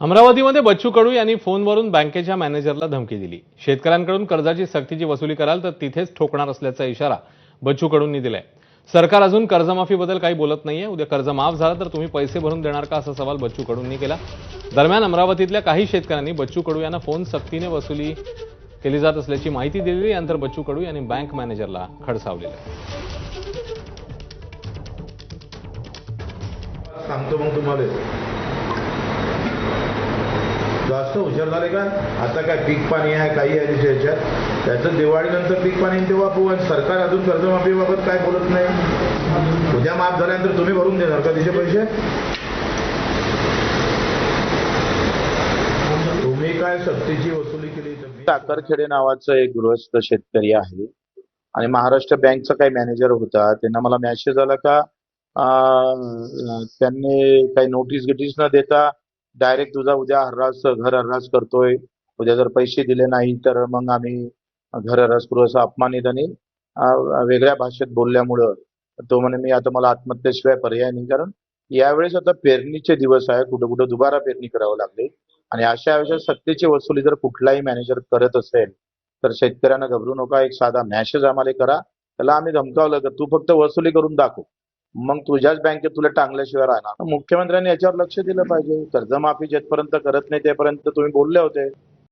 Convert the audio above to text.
अमरावतीमध्ये बच्चू कडू यांनी फोनवरून बँकेच्या मॅनेजरला धमकी दिली. शेतकऱ्यांकडून कर्जाची सक्तीची वसुली कराल तर तिथेच ठोकणार असल्याचा इशारा बच्चू कडूंनी दिलाय. सरकार अजून कर्जमाफीबद्दल काही बोलत नाहीये. उद्या कर्ज माफ झालं तर तुम्ही पैसे भरून देणार का असा सवाल बच्चू कडूंनी केला. दरम्यान अमरावतीतल्या काही शेतकऱ्यांनी बच्चू कडू यांना फोन सक्तीने वसुली केली जात असल्याची माहिती दिलेली यानंतर बच्चू कडू यांनी बँक मॅनेजरला खडसावलेलं सांगतो मग तुम्हाला. जास्त हुशार झाले का? आता काय पीक पाणी आहे काही आहे तिच्या ह्याच्यात त्याचं दिवाळीनंतर पीक पाणी ते तेव्हा आणि सरकार अजून कर्जमाफीबाबत काय बोलत नाही. उद्या माफ झाल्यानंतर तुम्ही भरून देणार का तिचे पैसे? तुम्ही काय सक्तीची वसुली केली ताकरखेडे टाकरखेडे नावाचं एक गृहस्थ शेतकरी आहे. आणि महाराष्ट्र बँकचा काही मॅनेजर होता. त्यांना मला मेसेज आला का त्यांनी काही नोटीस गिटीस न देता डायरेक्ट तुझा उद्या हर्रास घर हर्रास करतोय. उद्या जर पैसे दिले नाही तर मग आम्ही घर हर्रास करू असं अपमानित आणि वेगळ्या भाषेत बोलल्यामुळं तो म्हणे मी आता मला आत्महत्येशिवाय पर्याय नाही. कारण यावेळेस आता पेरणीचे दिवस आहे कुठं कुठं दुबारा पेरणी करावं लागले. आणि अशा वेळेस सक्तीची वसुली जर कुठलाही मॅनेजर करत असेल तर शेतकऱ्यांना घबरू नका. एक साधा मॅसेज आम्हाला करा. त्याला आम्ही धमकावलं का तू फक्त वसुली करून दाखव. मग तुझ्याच बँकेत तुला टांगल्याशिवाय राहणार. मुख्यमंत्र्यांनी याच्यावर लक्ष दिलं पाहिजे. कर्जमाफी जेथपर्यंत करत नाही तेपर्यंत तुम्ही बोलले होते.